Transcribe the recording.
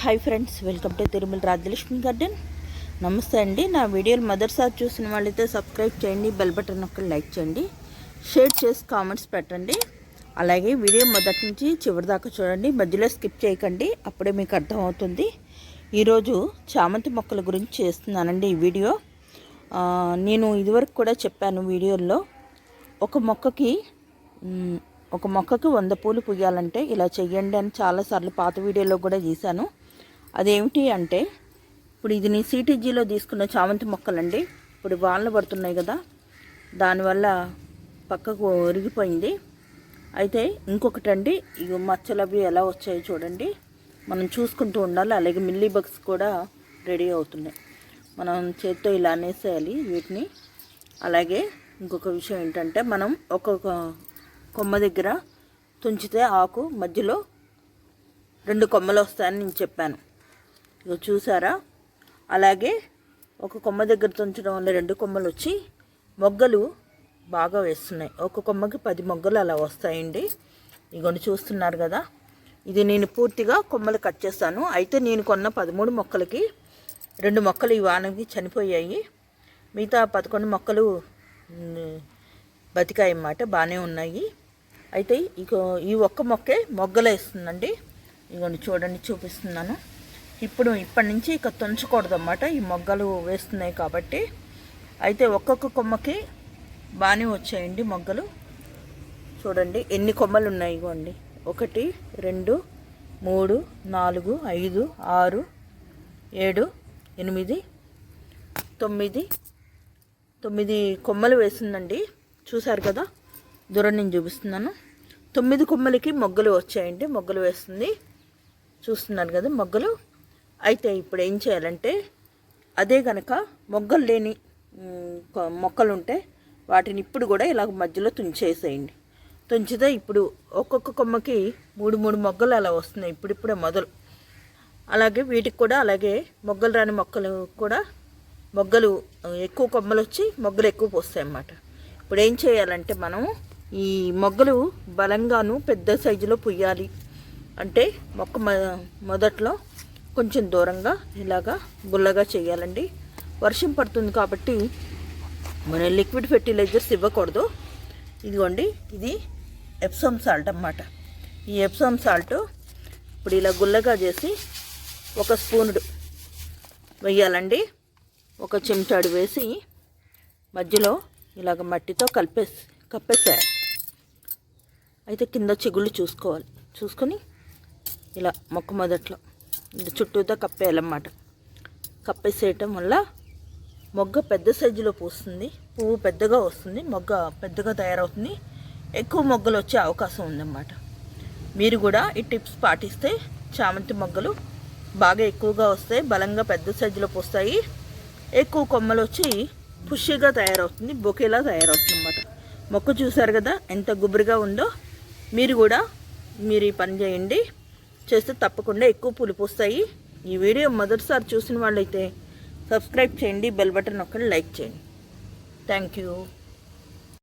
Hi friends welcome to Tirumala Rajalakshmi garden నమస్తే అండి. నా వీడియోలు మొదటిసారి చూసిన వాళ్ళైతే సబ్స్క్రైబ్ చేయండి బెల్ బటన్ ఒక్కటి లైక్ చేయండి షేర్ చేసి కామెంట్స్ పెట్టండి. అలాగే వీడియో మొదటి నుంచి చివరి దాకా చూడండి మధ్యలో స్కిప్ చేయకండి అప్పుడే మీకు అర్థమవుతుంది. ఈరోజు చామంతి మొక్కల గురించి చేస్తున్నానండి ఈ వీడియో. నేను ఇదివరకు కూడా చెప్పాను వీడియోల్లో ఒక మొక్కకి ఒక మొక్కకి వంద పూలు పుయ్యాలంటే ఇలా చెయ్యండి అని చాలాసార్లు పాత వీడియోలో కూడా చేశాను అదేమిటి అంటే ఇప్పుడు ఇది నేను సిటీజీలో తీసుకున్న చామంతి మొక్కలండి. ఇప్పుడు వానలు పడుతున్నాయి కదా దానివల్ల పక్కకు ఒరిగిపోయింది అయితే ఇంకొకటి అండి ఇవి మచ్చలు అవి ఎలా వచ్చాయో చూడండి. మనం చూసుకుంటూ ఉండాలి అలాగే మిల్లీ బగ్స్ కూడా రెడీ అవుతున్నాయి. మనం చేత్తో ఇలా అనేసేయాలి వీటిని. అలాగే ఇంకొక విషయం ఏంటంటే మనం ఒక్కొక్క కొమ్మ దగ్గర తుంచితే ఆకు మధ్యలో రెండు కొమ్మలు వస్తాయని నేను చెప్పాను. ఇక చూసారా? అలాగే ఒక కొమ్మ దగ్గర తుంచడం వల్ల రెండు కొమ్మలు వచ్చి మొగ్గలు బాగా వేస్తున్నాయి. ఒక కొమ్మకి పది మొగ్గలు అలా వస్తాయండి. ఇగోండి చూస్తున్నారు కదా. ఇది నేను పూర్తిగా కొమ్మలు కట్ చేస్తాను. అయితే నేను కొన్న పదమూడు మొక్కలకి రెండు మొక్కలు ఈ వానకి చనిపోయాయి. మిగతా పదకొండు మొక్కలు బతికాయన్నమాట బతికాయి అన్నమాట. బాగానే ఉన్నాయి. అయితే ఇక ఈ ఒక్క మొక్కే మొగ్గలు వేస్తుందండి. ఇగోండి చూడండి చూపిస్తున్నాను. ఇప్పుడు ఇప్పటి నుంచి ఇక తుంచకూడదు అన్నమాట ఈ మొగ్గలు వేస్తున్నాయి కాబట్టి. అయితే ఒక్కొక్క కొమ్మకి బాగానే వచ్చాయండి మొగ్గలు. చూడండి ఎన్ని కొమ్మలు ఉన్నాయి ఇగోండి. ఒకటి రెండు మూడు నాలుగు ఐదు ఆరు ఏడు ఎనిమిది తొమ్మిది. తొమ్మిది కొమ్మలు వేసిందండి. చూశారు కదా? దూరం నేను చూపిస్తున్నాను. తొమ్మిది కొమ్మలకి మొగ్గలు వచ్చాయండి. మొగ్గలు వేస్తుంది. చూస్తున్నారు కదా మొగ్గలు? అయితే ఇప్పుడు ఏం చేయాలంటే అదే గనక మొగ్గలు లేని మొక్కలు ఉంటే వాటిని ఇప్పుడు కూడా ఇలా మధ్యలో తుంచేసేయండి. తుంచితే ఇప్పుడు ఒక్కొక్క కొమ్మకి మూడు మూడు మొగ్గలు అలా వస్తున్నాయి ఇప్పుడిప్పుడే మొదలు. అలాగే వీటికి కూడా అలాగే మొగ్గలు రాని మొక్కలు కూడా మొగ్గలు ఎక్కువ కొమ్మలు వచ్చి మొగ్గలు ఎక్కువ పోస్తాయి అన్నమాట ఇప్పుడు ఏం చేయాలంటే మనం ఈ మొగ్గలు బలంగాను పెద్ద సైజులో పుయ్యాలి. అంటే మొక్క మొ- మొదట్లో కొంచెం దూరంగా ఇలాగా గుల్లగా చేయాలండి. వర్షం పడుతుంది కాబట్టి మనం లిక్విడ్ ఫెర్టిలైజర్స్ ఇవ్వకూడదు. ఇదిగోండి ఇది ఎప్సమ్ సాల్ట్ అన్నమాట. ఈ ఎప్సమ్ సాల్ట్ ఇప్పుడు ఇలా గుల్లగా చేసి ఒక స్పూనుడు వేయాలండి. ఒక చెంచాడు వేసి మధ్యలో ఇలాగ మట్టితో కలిపేసి కప్పేసేయాలి. అయితే కింద చిగుళ్ళు చూసుకోవాలి. చూసుకొని ఇలా మొక్క మొదట్లో చుట్టూతో కప్పేయాలన్నమాట. కప్పేసేయటం వల్ల మొగ్గ పెద్ద సైజులో పూస్తుంది. పువ్వు పెద్దగా వస్తుంది. మొగ్గ పెద్దగా తయారవుతుంది. ఎక్కువ మొగ్గలు వచ్చే అవకాశం ఉందన్నమాట. మీరు కూడా ఈ టిప్స్ పాటిస్తే చామంతి మొగ్గలు బాగా ఎక్కువగా వస్తాయి. బలంగా పెద్ద సైజులో పూస్తాయి. ఎక్కువ కొమ్మలు వచ్చి పుష్గా తయారవుతుంది. బొకేలా తయారవుతుంది అన్నమాట మొక్క చూసారు కదా ఎంత గుబురుగా ఉందో. మీరు కూడా మీరు ఈ పని చేయండి. చేస్తే తప్పకుండా ఎక్కువ పులుపు పూస్తాయి ఈ వీడియో మొదటిసారి చూసిన వాళ్ళైతే సబ్స్క్రైబ్ చేయండి బెల్ బటన్ ఒక్కటి లైక్ చేయండి. Thank you.